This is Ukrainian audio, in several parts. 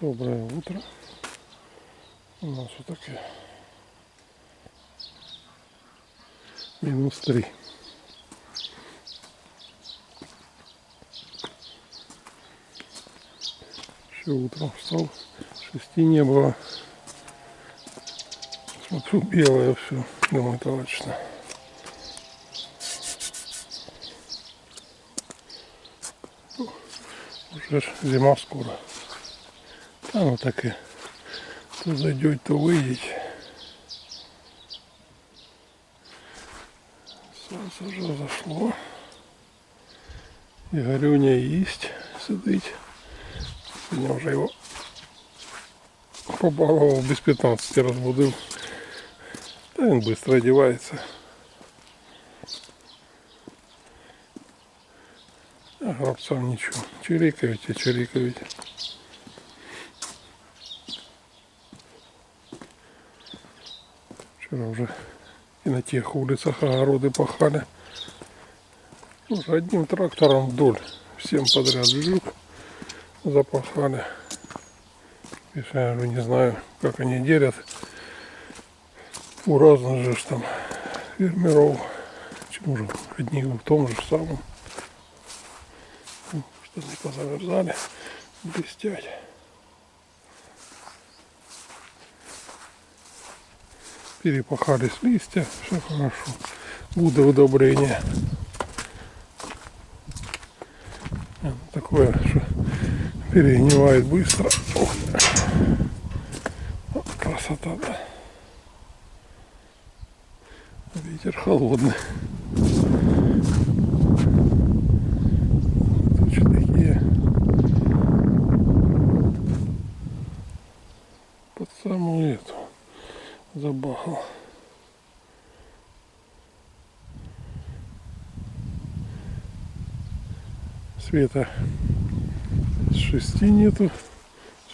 Доброе утро. У нас вот таке. Минус три. Еще утром встал. Шести не было. Смотрю, белое все. Думаю, точно. Уже зима скоро. Та ну таке. То зайдет, то вийдеть. Сонце вже зашло. І Гарюня їсть, сидить. Сьогодні вже його побалував без 15 розбудив. Та він швидко одягається. А грабцам нічого. Чирикають і чирикають. Вчера уже и на тех улицах огороды пахали. Уже одним трактором вдоль. Всем подряд жук запахали. Я говорю, не знаю, как они делят. У разных же там фермеров. Чем же одни в том же самом. Ну, не позамерзали. Блестять. Перепахались листья, все хорошо. Буде удобрение. Такое, что перегнивает быстро. Вот красота, да. Ветер холодный. Забахал. Света шести нету.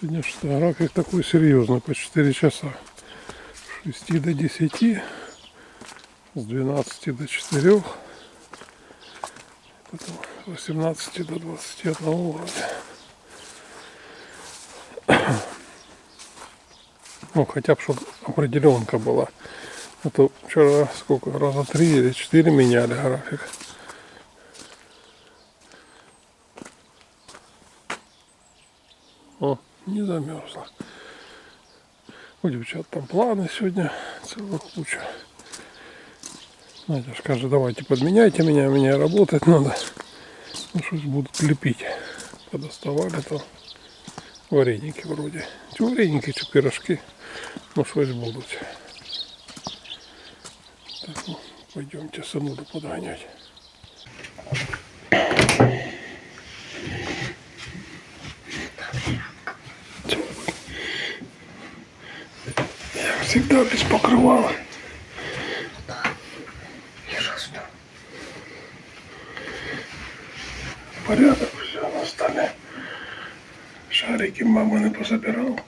Сегодня что график такой серьезный, по 4 часа. С 6 до 10, с 12 до 4, потом с 18 до 21 вроде. Ну, хотя бы, чтобы определенка была. А то вчера сколько, раза три или четыре меняли график. О, не замерзла. У девчат там планы сегодня, целая куча. Надя скажет, давайте подменяйте меня, мне работать надо. Ну, что будут лепить. Подоставали то вареники вроде. Чи вареники, чи пирожки. Ну, щось будуть. Так, ну, пойдемте сынулю подгонять. Я всегда без покрывала. Порядок все на столе. Шарики мама не пособирала.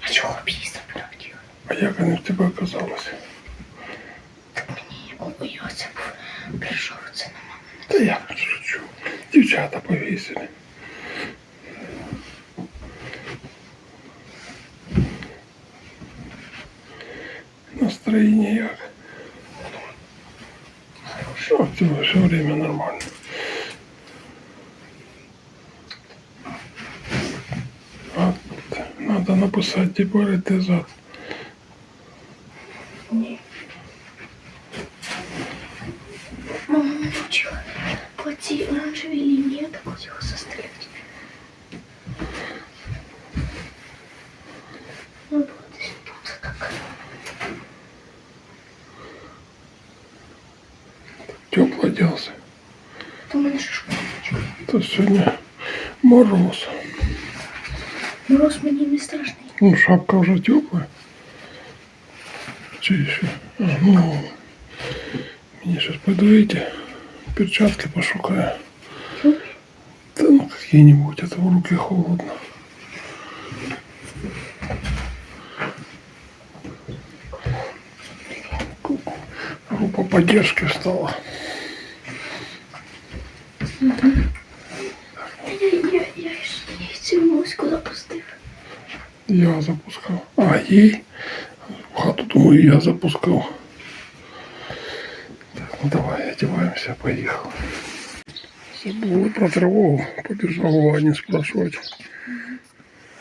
А чого об'їзд прилетів? А як вони в тебе оказалось? Так мені о, Йосип прийшов це на маму. Та я шучу. Дівчата повісили. Настроение як? Що в тебе все время нормально? А, надо написать тепер Мама не навчила. По цій оранжевій лінії так його застрелять. Ну, було десь тут так. Тепло оделся. То в мене ж школочка. То сегодня мороз. Мороз мені не страшний. Ну, шапка уже теплая. Че еще? А, ну, мне сейчас пойду эти перчатки пошукаю. Да ну какие-нибудь, это в руки холодно. Группа поддержки стала. Я. Я запускал. А, ей? В хату, думаю, я запускал. одеваемся, поехали. Забули про тривогу. Побіжав у Вані спрашувати.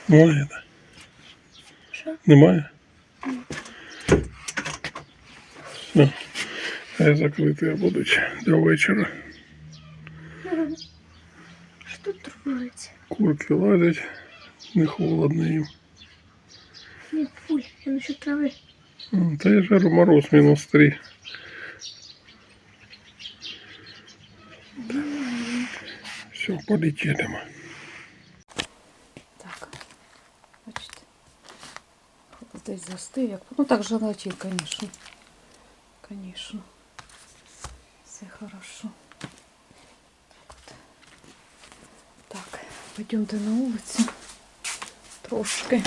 Немає? да? Що? Немає? Все. Хай закриті будуть до вечора. Що тут трубується? Курки лазять, не холодно їм. Ні, пуль, я насчет трави. М, Та я жару мороз мінус три. Все, полетели. Так. Бачите. Десь застив. Як... Ну так желатин, конечно. Конечно. Все хорошо. Так пойдемте на вулицю. Трошки.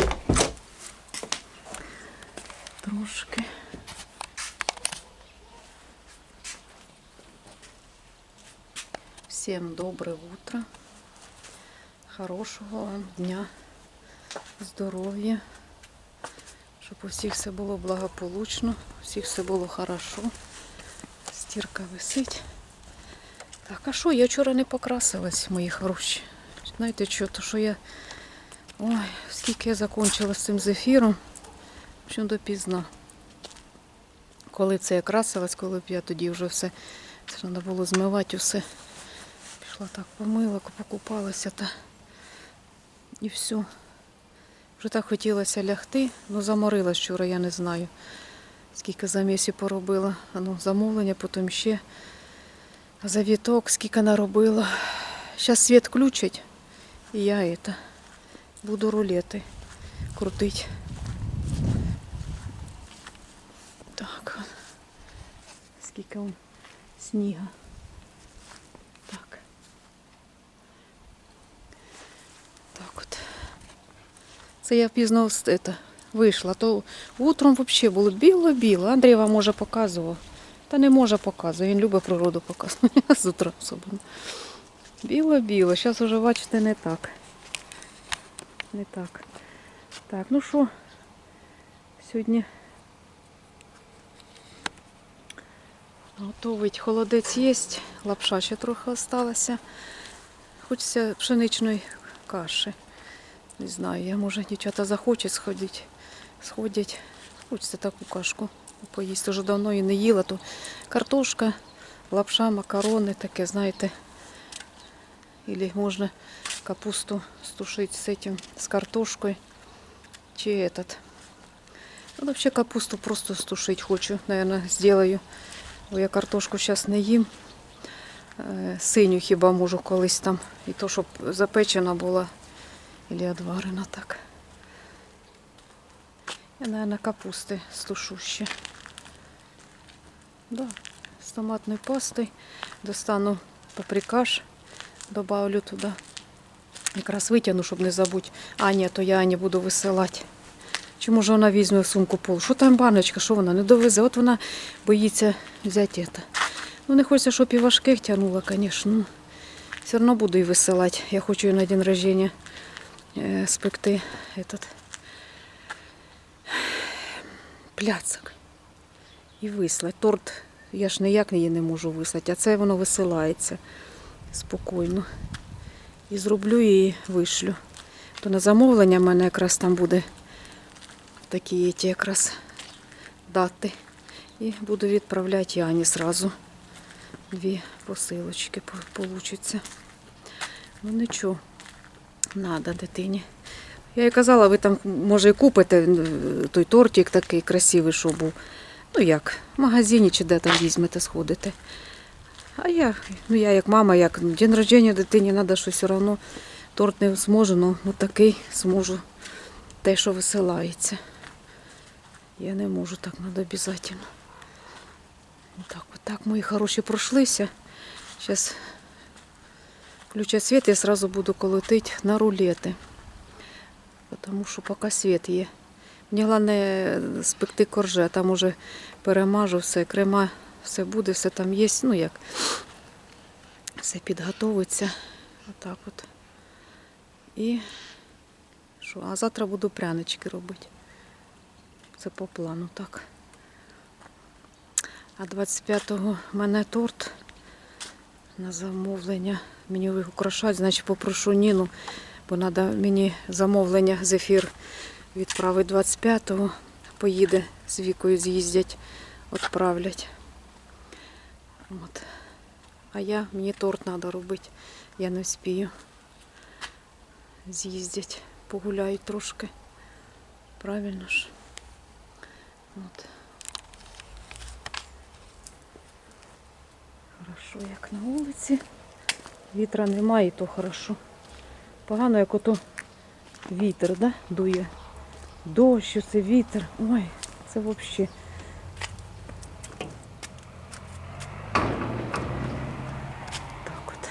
Трошки. Всем доброе утро. Хорошого вам дня, здоров'я, щоб у всіх все було благополучно, у всіх все було хорошо. Стірка висить. Так, а що, я вчора не покрасилась, мої хороші. Знаєте що, то що я. Ой, скільки я закончила з цим зефіром, що допізно. Коли це я красилась, коли б я тоді вже все, треба було змивати усе. Пішла так, помила, покупалася та і все. Вже так хотілося лягти, ну заморилась вчора, я не знаю. Скільки замісів поробила. Ну, замовлення, потім ще завіток, скільки наробила. Зараз світ включать, і я это, буду рулети крутить. Так. Скільки он сніга. Так. Так от. Це я пізно это, вийшла. То утром взагалі було біло-біло. Андрій вам може показував. Та не може показувати. Він любить природу показувати. З утра особливо. Біло-біло. Зараз вже бачите не так. Не так. Так, ну що, сьогодні готовить холодець є, лапша ще трохи осталася. Хочеться пшеничної каші. Не знаю, я може дівчата захочуть сходити. Сходять. Хочеться таку кашку поїсти. Вже давно і не їла. То картошка, лапша, макарони, таке, знаєте. Или можна капусту стушить з этим, з картошкою. Чи этот. Ну, вообще капусту просто стушить хочу, наверное, сделаю. Бо я картошку зараз не їм. Е, Синю хіба можу колись там. І то, щоб запечена була. Или отварена так. Я, наверное, капусти стушу ще. Да, з томатною пастою. Достану паприкаш, добавлю туди. Якраз витягну, щоб не забути. А, ні, то я Ані буду висилати. Чи може вона візьме в сумку пол? Що там баночка, що вона не довезе? От вона боїться взяти це. Ну, не хочеться, щоб і важких тягнула, звісно. Ну, все одно буду її висилати. Я хочу її на день рождения спекти этот пляцок і вислати. Торт я ж ніяк її не можу вислати, а це воно висилається спокійно. І зроблю її вишлю. То на замовлення в мене якраз там буде такі ті якраз дати. І буду відправляти Яні зразу. Дві посилочки по- получиться. Ну нічого, надо дитині. Я їй казала, ви там, може, і купите той тортик такий красивий, що був. Ну як, в магазині чи де там візьмете, сходите. А я, ну я як мама, як ну, день рождення дитині треба щось все одно. Торт не зможу, ну, ну такий зможу. Те, що висилається. Я не можу так, треба обов'язково. Так, от так мої хороші пройшлися. Зараз включать світ, я сразу буду колотити на рулети. Тому що поки світ є. Мені головне спекти корже, там уже перемажу все, крема, все буде, все там є. Ну як, все підготовиться. Отак от. І Що? А завтра буду прянички робити. Це по плану, так. А 25-го в мене торт на замовлення. Мені украшать, значить попрошу Ніну, бо треба мені замовлення зефір відправити 25-го. Поїде з вікою з'їздять, відправлять. От. А я, мені торт треба робити. Я не вспію. З'їздять, погуляють трошки. Правильно ж. От. Хорошо, як на вулиці. Вітра немає, то хорошо. Погано, як ото вітер, да? дує. Дощ, це вітер. Ой, це взагалі. Так от.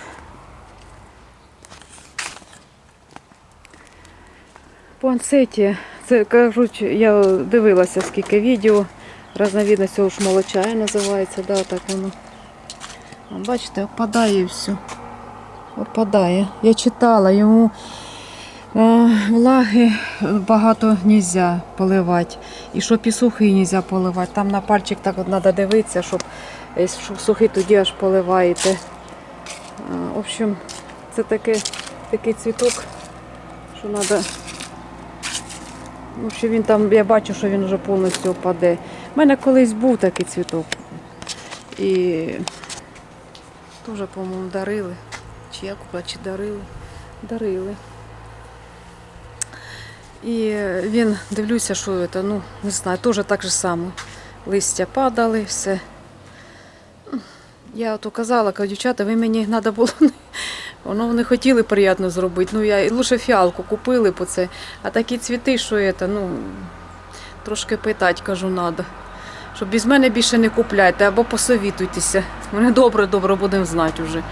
По ансеті, це кажуть, я дивилася скільки відео. Разновидність цього ж молочая називається, да, так воно. Бачите, опадає все. Опадає. Я читала, йому е, влаги багато нельзя поливати. І що і сухий нельзя поливати. Там на пальчик так от треба дивитися, щоб, е, щоб сухий тоді аж поливаєте. Е, В общем, це таке, такий цвіток, що треба. В общем, він там, я бачу, що він вже повністю опаде. У мене колись був такий цвіток. І теж, по-моєму, дарили. Чи я купила, чи дарили. Дарили. І він, дивлюся, що це, ну, не знаю, теж так же само. Листя падали, все. Я от казала, кажу, дівчата, ви мені треба було. Воно не хотіли приємно зробити. Ну, я і лише фіалку купили по це. А такі цвіти, що це, ну, трошки питати, кажу, треба. Щоб без мене більше не купляйте або посовітуйтеся. Мене добре, добре будемо знати вже.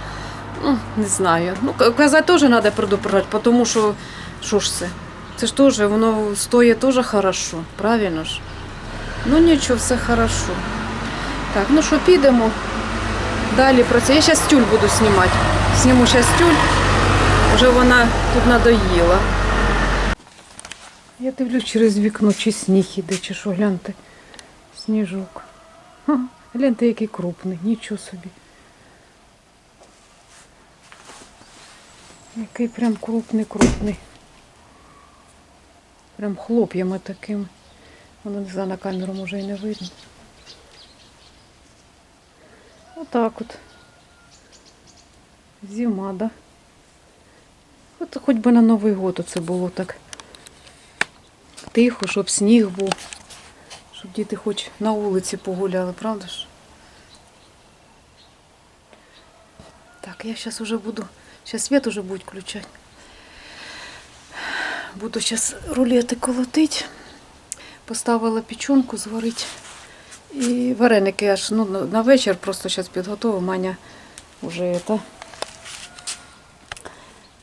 Ну, не знаю. Ну, казати теж треба предупреждати, тому що що ж це? Це ж теж, воно стоїть теж хорошо, правильно ж? Ну нічого, все хорошо. Так, ну що, підемо. Далі про. Я зараз тюль буду знімати. Зніму зараз тюль. Вже вона тут надоїла. Я дивлюсь через вікно, чи сніг іде, чи що, гляньте. Сніжок. Гляньте, який крупний, нічого собі. Який прям крупний, крупний. Прям хлоп'ями такими. Воно не знаю, на камеру може і не видно. Отак от. Зима, да? От хоч би на Новий год це було так тихо, щоб сніг був, щоб діти хоч на вулиці погуляли, правда ж? Так, я зараз уже буду, зараз світ уже будуть включати. Буду зараз рулети колотити. Поставила печенку зварити. І вареники аж ну, на- вечір просто зараз підготовив. Маня вже это,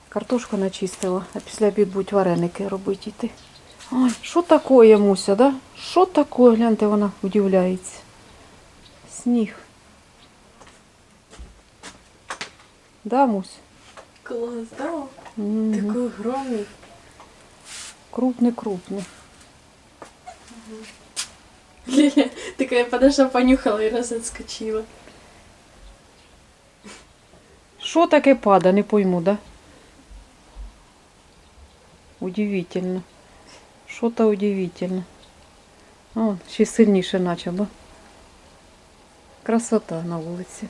картошку начистила, а після обід будуть вареники робити йти. Ой, що таке, Муся, да? Що таке? Гляньте, вона удивляється. Сніг. Да, Мусь? Класс, да? Мгм. Такой огромный. Крупний, крупний. Такая подошла, понюхала и раз отскочила. Що таке пада, не пойму, да? Удивительно. Що-то удивительно. О, ще сильніше почало. Красота на вулиці.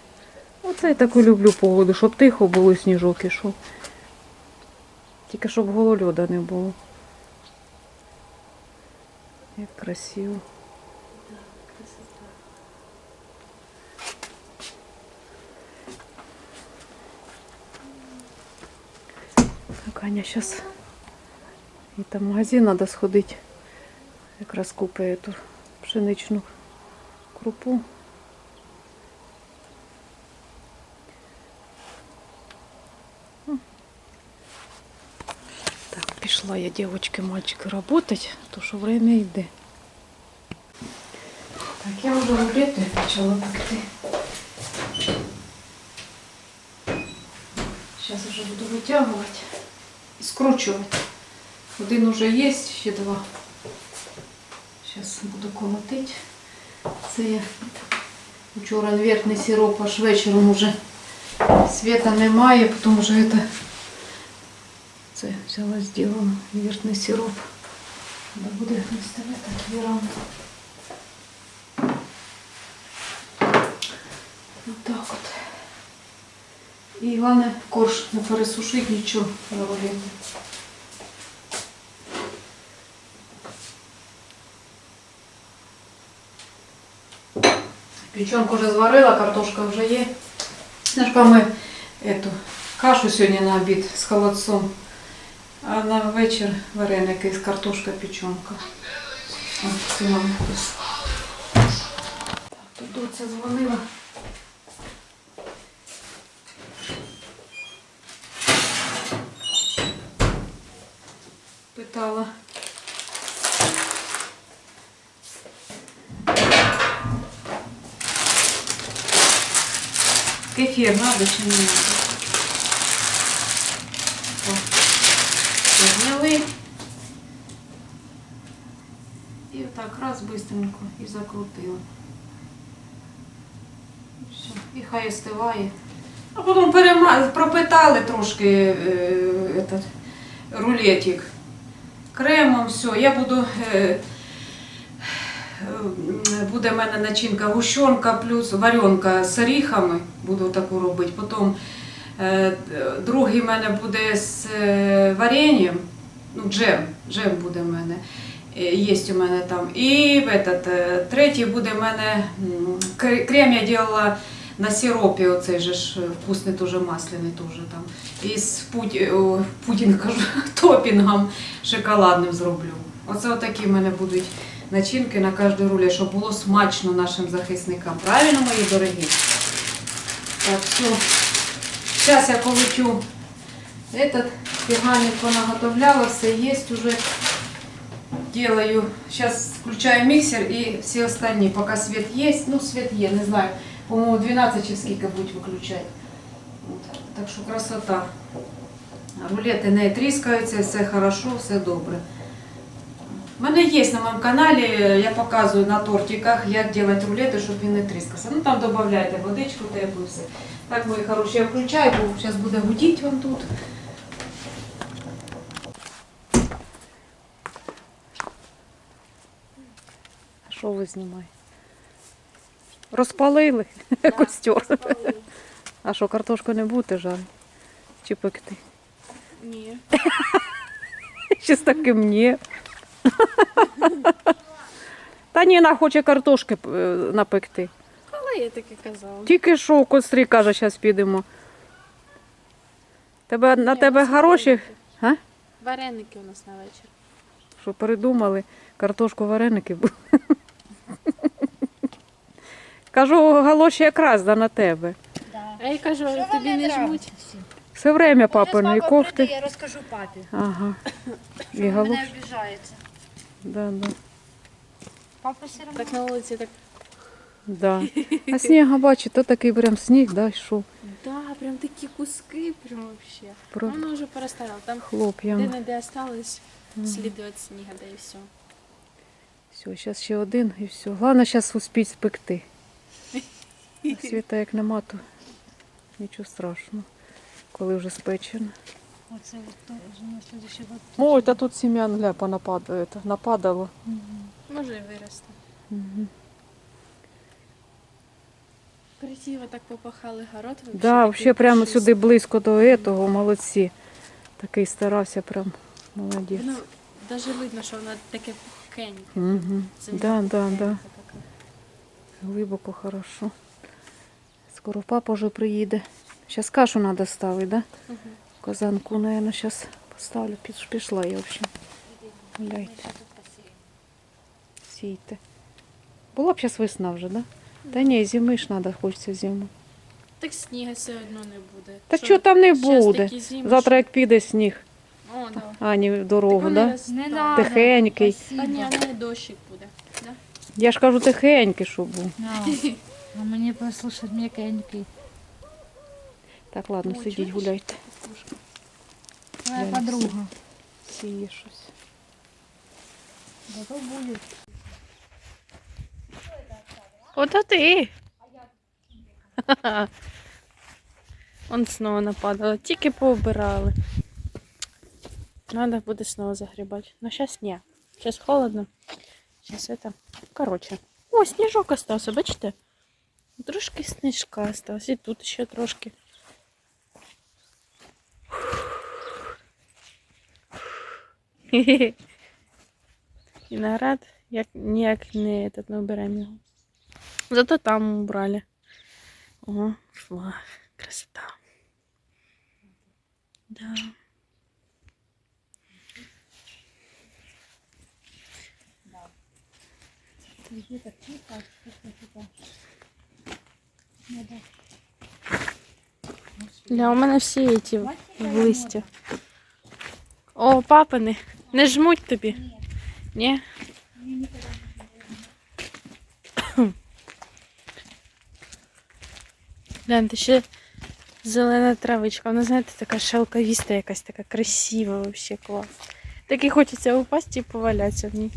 Оце я таку люблю погоду, щоб тихо було і сніжок ішов. Тільки щоб голольода не було. Як красиво. Так, Аня, сейчас и там в магазин надо сходить. Якраз купить эту пшеничну крупу. Так, пішла я, девочки, мальчики, работать, то що время йде. Так, я вже рулети почала пекти. Зараз вже буду витягувати і скручувати. Один уже є, ще два. Зараз буду колотити. Це я вчора інвертний сироп, аж вечором уже світа немає, тому що це взяла зроблено інвертний сироп. Треба буде виставляти віранду. Отак от. І головне корж не пересушити, нічого не робити. Печенку вже зварила, картошка вже є. Знаєш, ми эту кашу сьогодні на обід з холодцом, а на вечір вареники з картошка печенка. Так, тут доця дзвонила. Питала. Кефір надо чи не надо? О, Зняли. І отак раз бистренько і закрутила. Все. І хай остиває. А потім перема... пропитали трошки е, этот, рулетик кремом, все. Я буду. Е, е, буде в мене начинка гущонка плюс варенка з оріхами. Буду таку робити. Потім е, другий в мене буде з е, варенням. Ну, джем. Джем буде в мене. Е, Є у мене там. І этот, е, третій буде в мене крем я робила на сиропі, оцей же ж е, вкусний, дуже масляний теж там. І з пуді... о, кажу, топінгом шоколадним зроблю. Оце отакі в мене будуть начинки на кожній рулі, щоб було смачно нашим захисникам. Правильно, мої дорогі? Так, все. Зараз я колотю этот пергаментку наготовляла, все є уже. Делаю. Сейчас включаю миксер и все остальные. Пока свет есть. Ну, свет є, не знаю. По-моему, 12 чи скільки будуть виключати. От. Так що красота. Рулети не тріскаються, все хорошо, все добре. У мене є на моєму каналі, я показую на тортиках, як робити рулети, щоб він не тріскався. Ну там додавайте водичку, теплу все. Так, мої хороші, я включаю, бо зараз буде гудіти вам тут. Що ви знімаєте? Розпалили костер. А що, картошку не будете жарити? Чи пекти? Ні. Щось таке мені. Та Ніна хоче картошки е, напекти. Коли я таке казала? Тільки що в кострі каже, зараз підемо. Тебе, на тебе вареники. А? Вареники у нас на вечір. що передумали, картошку вареники були. Кажу, галоші якраз да, на тебе. А я кажу, тобі не жмуть. Все время папиної папа кофти. прийде, Я розкажу папі. Ага. І Він галоші. мене обіжається. Да, да. Папа все одно. Так на вулиці так. Да. А сніга бачить, то такий прям сніг, да, йшов. Да, прям такі куски, прям вообще. Про Воно вже перестало. Там хлоп'ям. де-не-де осталось сліди від сніга, да і все. Все, зараз ще один і все. Головне зараз успіть спекти. А Світа як нема, то нічого страшного, коли вже спечено. Оце. Ой, та тут сім'ян гля понападало, нападало. Може і виросте. Угу. Красиво так попахали город. вообще Да, взагалі прямо пушистий. сюди близько до этого, молодці. Такий старався, прям молодець. Ну, навіть видно, що воно таке пухкеньке. Угу. Да, да, да. Глибоко хорошо. Скоро папа вже приїде. Зараз кашу треба ставити, да? Мгм. Казанку, наверное, сейчас поставлю. Піш- Пішла я, в общем. Гуляйте, сійте. Була б зараз весна вже, да? Та ні, зими ж треба, хочеться зиму. Так снігу все одно не буде. Та що там не буде? Завтра як піде сніг, О, да. ані в дорогу, Так да? Не надо. Тихенький. А ні, не дощик буде. Да? Я ж кажу тихенький, щоб був. А, мені послухати м'якенький. Так, ладно, Ой, сидіть, чуєш? гуляйте. Твоя Я подруга. сіє щось. Зато будет. Ото ти. Он знову нападало. Тільки поубирали. Надо буде знову загрібати. Но зараз ні. Зараз холодно. Зараз это. Короче. О, сніжок остався, бачите? Трошки сніжка осталось. І тут ще трошки. Виноград як ніяк не, этот, не уберемо його. Зато там убрали. О, флаг. Красота. Да. Так тихо, тихо, тихо. Надо. Ля, у мене всі ці листі. О, папини. Не жмуть тобі. Ні? Гляньте, ще зелена травичка. Вона, знаєте, така шелковіста якась, така красива, вообще клас. Так і хочеться упасти і повалятися в ній.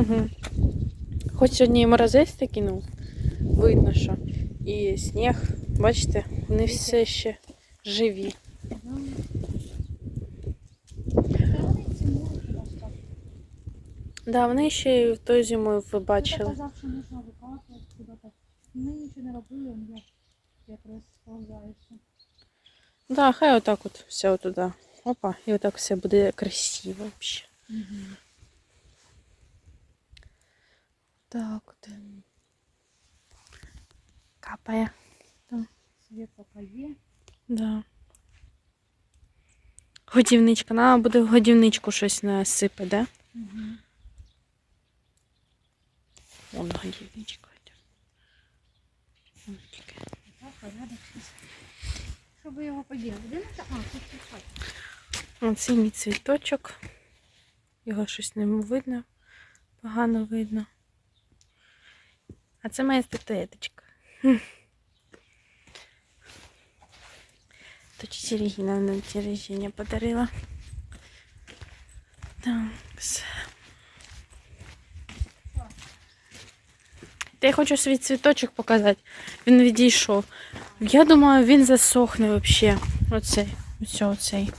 Угу. Хоч сьогодні і морозець ну, видно, що. І сніг, бачите, вони все ще живі. Да, вони ще й в той зимою ви Я бачили. казав, що можна викапувати куди-то. Ми нічого не робили, як якраз сповзається. Да, хай отак от все отуда. Опа, і отак все буде красиво вообще. Так от. Капає. Світ поки є. Да. Годівничка. Нам буде в годівничку щось насипати, да? Угу. Вон годівничка. Так. Щоб його поділити. Де? А, тут писати. Оце мій цвіточок. Його щось не видно. Погано видно. А це моя статуеточка. Хм. То тітя Регіна на день рождения подарила. Так. Та я хочу свій цвіточок показати. Він відійшов. Я думаю, він засохне взагалі. Оцей. Ось оцей.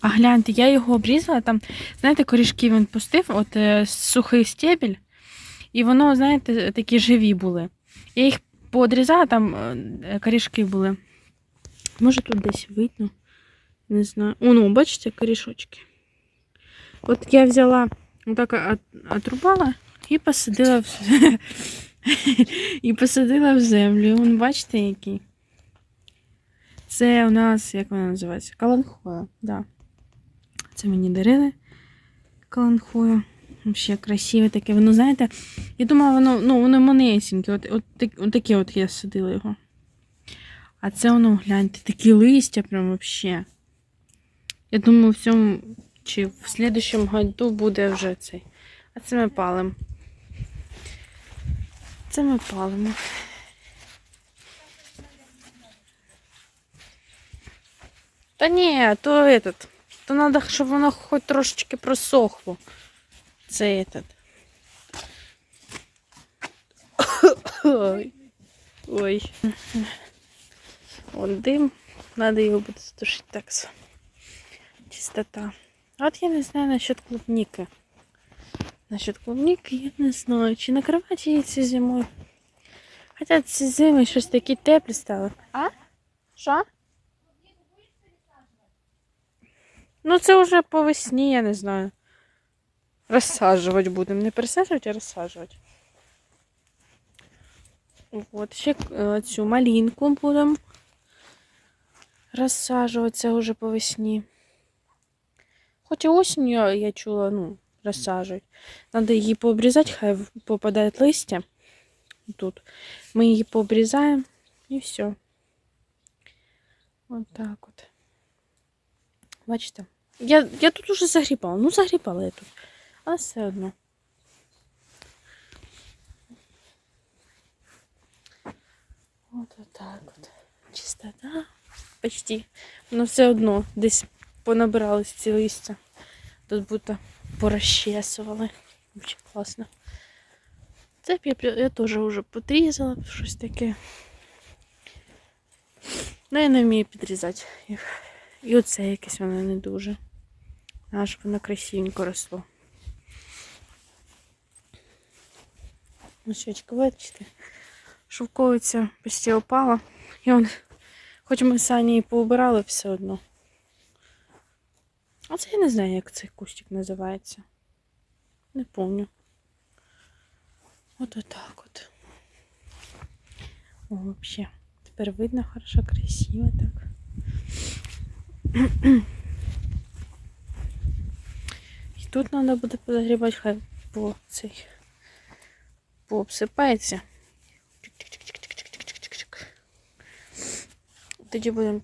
А гляньте, я його обрізала, там, знаєте, корішки він пустив, от е, сухий стебель, і воно, знаєте, такі живі були. Я їх поодрізала, там е, корішки були. Може тут десь видно? Не знаю. О, ну, бачите, корішочки. От я взяла, отак от- отрубала і посадила в... і посадила в землю. Вон, бачите, який? Це у нас, як вона називається? Каланхоя, да. Це мені дарили каланхою. Ще красиве таке. Воно, знаєте, я думала, воно, ну, воно манесеньке. От, от, так- от таке от я садила його. А це воно, гляньте, такі листя прям вообще. Я думаю, в цьому чи в слідущому году буде вже цей. А це ми палимо. Це ми палимо. Та ні, то этот. То треба, щоб воно хоч трошечки просохло. Це этот. Ой. Ой. Вон дим. Надо його буде затушити так. Чистота. А От я не знаю насчет клубники. Насчет клубники я не знаю. Чи накривати її цю зимою. Хоча ці зими щось такі теплі стали. А? Що? Ну, це вже по весні, я не знаю. Розсаджувати будемо. Не пересаджувати, а розсаджувати. От, ще е, цю малинку будемо розсаджувати це вже по весні. Хоч і осінню я, чула, ну, розсаджують. Надо її пообрізати, хай попадає листя. Тут. Ми її пообрізаємо і все. От так от. Бачите? Я, я тут уже загрібала. Ну, загрібала я тут. Але все одно. От отак от. Чистота. Почти. Ну, все одно десь понабирались ці листя. Тут будто порозчесували. Дуже класно. Це я, я теж вже подрізала, щось таке. Ну, я не вмію підрізати їх. І оце якесь воно не дуже. Аж воно красивенько росло. Щечка, бачите? Шовковиця почти опала. І он, хоч ми самі її поубирали все одно. А це я не знаю, як цей кустик називається. Не помню. От отак от. Вообще. Тепер видно хорошо, красиво так. І тут треба буде подогрівати, хай по цей пообсипається. Чик-чик-чик-чик-чик-чик-чик-чик. Тоді будемо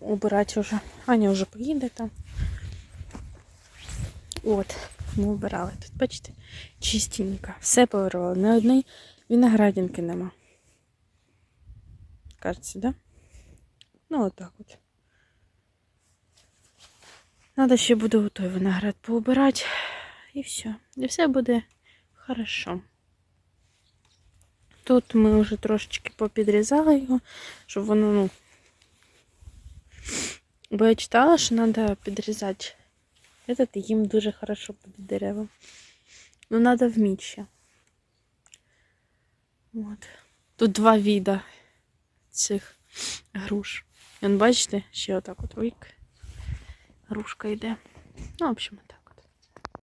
убирати вже. Аня вже поїде там. От, ми убирали. Тут, бачите, чистенько. Все повирвало. Ні одної виноградинки нема. Кажеться, да? Ну, отак от. Надо ще буде той виноград поубирати. І все. І все буде хорошо. Тут ми вже трошечки попідрізали його, щоб воно, ну. Бо я читала, що треба підрізати этот, їм дуже хорошо буде дерева. Ну, треба вміти ще. От. Тут два віда цих груш. І он, бачите, ще отак от вик. Грушка йде. Ну, в общем,